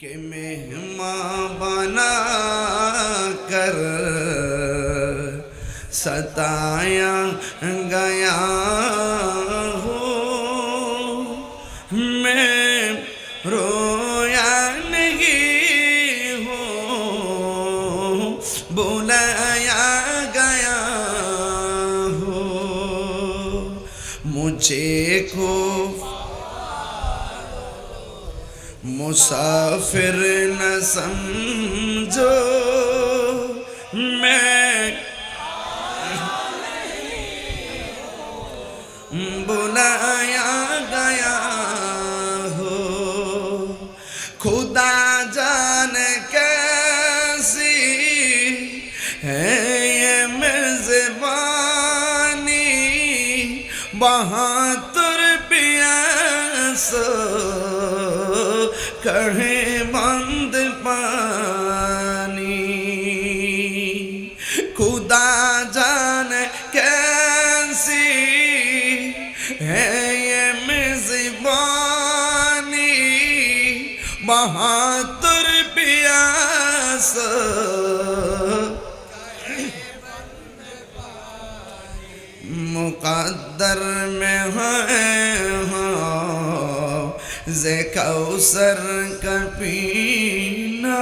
کہ مہماں بنا کر ستایا گیا ہوں۔ میں رویا نہیں ہوں۔ بلایا گیا ہوں۔ مجھے کو مسافر نہ سمجھو، میں بلایا گیا ہو خدا جان کیسی ہے یہ میزبانی؟ بہاتر پیاس کڑھے بند پانی۔ خدا جان کیسی ہے یہ میزبانی۔ بہاتر پیاس۔ مقدر میں ہے ہاں۔ کوثر کا پینا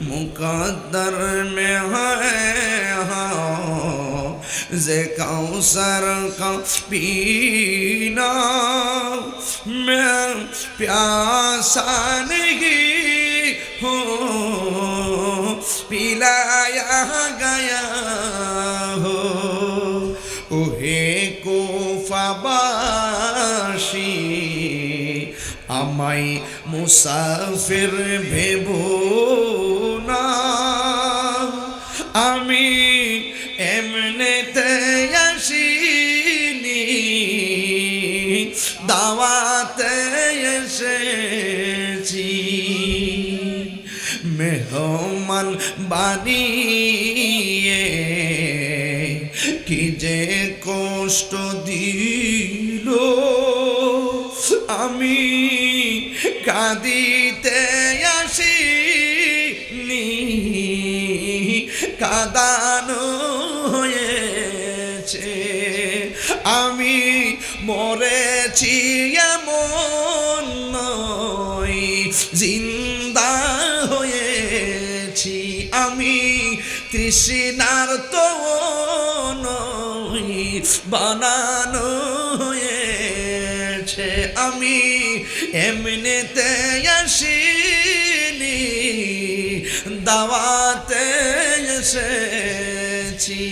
مقدر میں ہے ہاں زے کوثر کا پینا میں پیاسا نہیں ہوں۔ پلایا گیا হে কুফাবাসী আমাই মুসাফির ভেব না। আমি এমনেতে আসিনি দাওয়াতে এসেছি। মেহমান বানিয়ে কি যে কষ্ট দিল আমি কাঁদিতে আসি নি কাদানো হয়েছে। আমি মরেছি জিন্দা হয়েছি। আমি তৃষ্ণার তো বানানো হয়েছে। আমি এমনিতে আসিনি দাওয়াতে এসেছি।